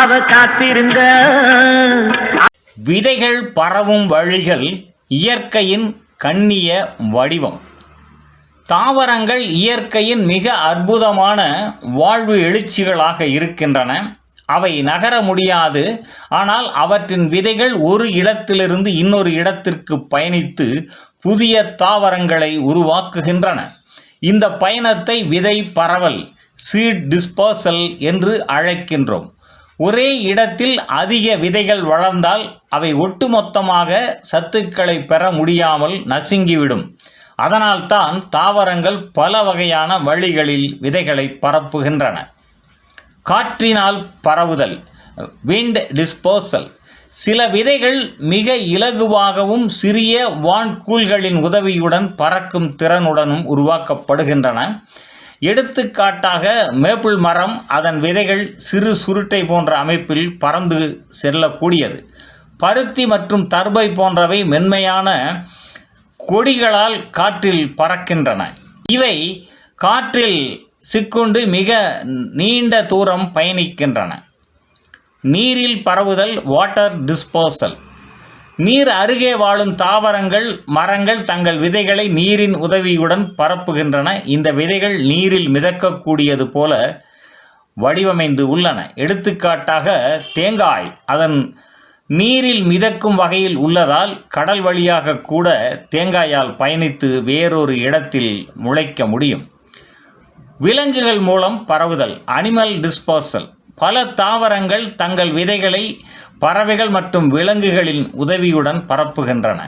அவ காத்திருந்த. விதைகள் பரவும் வழிகள் இயற்கையின் கண்ணிய வடிவம். தாவரங்கள் இயற்கையின் மிக அற்புதமான வாழ்வு எழுச்சிகளாக இருக்கின்றன. அவை நகர முடியாது. ஆனால் அவற்றின் விதைகள் ஒரு இடத்திலிருந்து இன்னொரு இடத்திற்கு பயணித்து புதிய தாவரங்களை உருவாக்குகின்றன. இந்த பயணத்தை விதை பரவல் சீட் டிஸ்பர்சல் என்று அழைக்கின்றோம். ஒரே இடத்தில் அதிக விதைகள் வளர்ந்தால் அவை ஒட்டுமொத்தமாக சத்துக்களை பெற முடியாமல் நசுங்கிவிடும். அதனால்தான் தாவரங்கள் பல வகையான வழிகளில் விதைகளை பரப்புகின்றன. காற்றினால் பரவுதல் விண்ட் டிஸ்போசல் சில விதைகள் மிக இலகுவாகவும் சிறிய வான்கூல்களின் உதவியுடன் பறக்கும் திறனுடனும் உருவாக்கப்படுகின்றன. எடுத்துக்காட்டாக மேப்பிள் மரம் அதன் விதைகள் சிறு சுருட்டை போன்ற அமைப்பில் பறந்து செல்லக்கூடியது. பருத்தி மற்றும் தர்பை போன்றவை மென்மையான கொடிகளால் காற்றில் பறக்கின்றன. இவை காற்றில் சிக்குண்டு மிக நீண்ட தூரம் பயணிக்கின்றன. நீரில் பரவுதல் வாட்டர் டிஸ்போசல் நீர் அருகே வாழும் தாவரங்கள் மரங்கள் தங்கள் விதைகளை நீரின் உதவியுடன் பரப்புகின்றன. இந்த விதைகள் நீரில் மிதக்கக்கூடியது போல வடிவமைந்து உள்ளன. எடுத்துக்காட்டாக தேங்காய். அதன் நீரில் மிதக்கும் வகையில் உள்ளதால் கடல் வழியாக கூட தேங்காயால் பயணித்து வேறொரு இடத்தில் முளைக்க முடியும். விலங்குகள் மூலம் பரவுதல் அனிமல் டிஸ்போசல் பல தாவரங்கள் தங்கள் விதைகளை பறவைகள் மற்றும் விலங்குகளின் உதவியுடன் பரப்புகின்றன.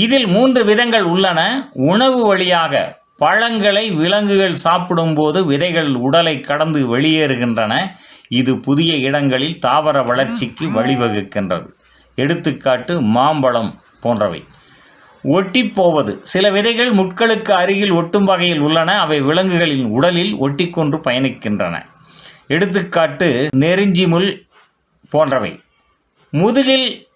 இதில் மூன்று விதங்கள் உள்ளன. உணவு வழியாக பழங்களை விலங்குகள் சாப்பிடும்போது விதைகள் உடலை கடந்து வெளியேறுகின்றன. இது புதிய இடங்களில் தாவர வளர்ச்சிக்கு வழிவகுக்கின்றது. எடுத்துக்காட்டு மாம்பழம் போன்றவை. ஒட்டிப்போவது சில விதைகள் முட்களுக்கு அருகில் ஒட்டும் வகையில் உள்ளன. அவை விலங்குகளின் உடலில் ஒட்டிக்கொண்டு பயணிக்கின்றன. எடுத்துக்காட்டு நெருஞ்சி முள் போன்றவை. முதுகில்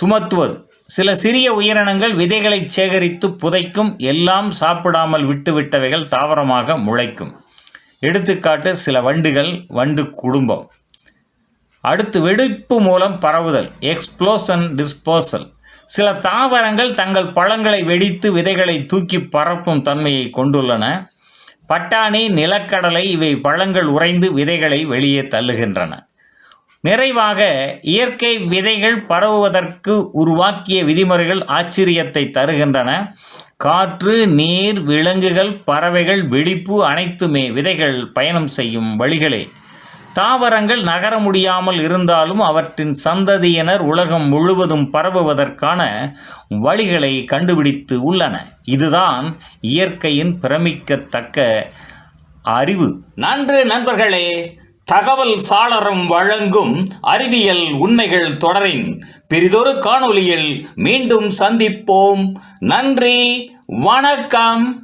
சுமத்துவது. சில சிறிய உயிரினங்கள் விதைகளை சேகரித்து புதைக்கும் எல்லாம் சாப்பிடாமல் விட்டுவிட்டவைகள் தாவரமாக முளைக்கும். எடுத்துக்காட்டு சில வண்டுகள் வண்டு குடும்பம். அடுத்து வெடிப்பு மூலம் பரவுதல் எக்ஸ்ப்ளோசன் டிஸ்போசல் சில தாவரங்கள் தங்கள் பழங்களை வெடித்து விதைகளை தூக்கி பரப்பும் தன்மையை கொண்டுள்ளன. பட்டாணி நிலக்கடலை இவை பழங்கள் உறைந்து விதைகளை வெளியே தள்ளுகின்றன. நிறைவாக இயற்கை விதைகள் பரவுவதற்கு உருவாக்கிய விதிமுறைகள் ஆச்சரியத்தை தருகின்றன. காற்று நீர் விலங்குகள் பறவைகள் வெடிப்பு அனைத்துமே விதைகள் பயணம் செய்யும் வழிகளே. தாவரங்கள் நகர முடியாமல் இருந்தாலும் அவற்றின் சந்ததியினர் உலகம் முழுவதும் பரவுவதற்கான வழிகளை கண்டுபிடித்து உள்ளன. இதுதான் இயற்கையின் பிரமிக்கத்தக்க அறிவு. நன்று நண்பர்களே தகவல் சாளரம் வழங்கும் அறிவியல் உண்மைகள் தொடரின் பெரிதொரு காணொளியில் மீண்டும் சந்திப்போம். நன்றி வணக்கம்.